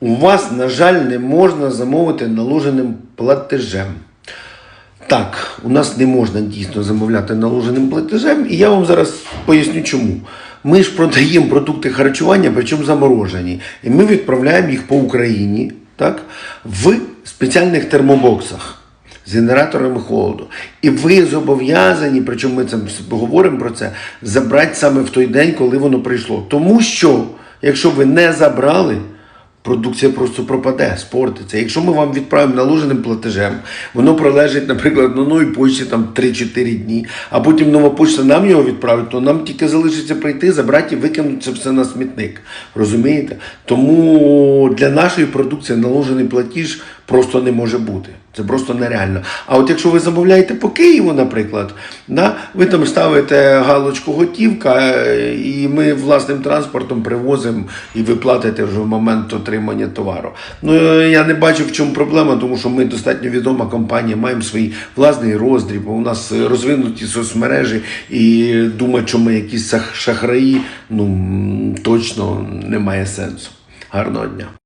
у вас, на жаль, не можна замовити наложеним платежем. Так, у нас не можна дійсно замовляти наложеним платежем, і я вам зараз поясню чому. Ми ж продаємо продукти харчування, причому заморожені. І ми відправляємо їх по Україні так, в спеціальних термобоксах з генераторами холоду. І ви зобов'язані, причому ми це говоримо про це, забрати саме в той день, коли воно прийшло. Тому що, якщо ви не забрали, продукція просто пропаде, спортиться. Якщо ми вам відправимо наложеним платежем, воно пролежить, наприклад, на новій почті там 3-4 дні, а потім нова почта нам його відправить, то нам тільки залишиться прийти, забрати і викинути це все на смітник. Розумієте? Тому для нашої продукції наложений платіж просто не може бути. Це просто нереально. А от якщо ви замовляєте по Києву, наприклад, да, ви там ставите галочку готівка, е, і ми власним транспортом привозимо і ви платите вже в момент отримання товару. Ну е, я не бачу в чому проблема, тому що ми достатньо відома компанія, маємо свій власний роздріб. У нас розвинуті соцмережі, і думати, що ми якісь шахраї, ну точно немає сенсу. Гарного дня.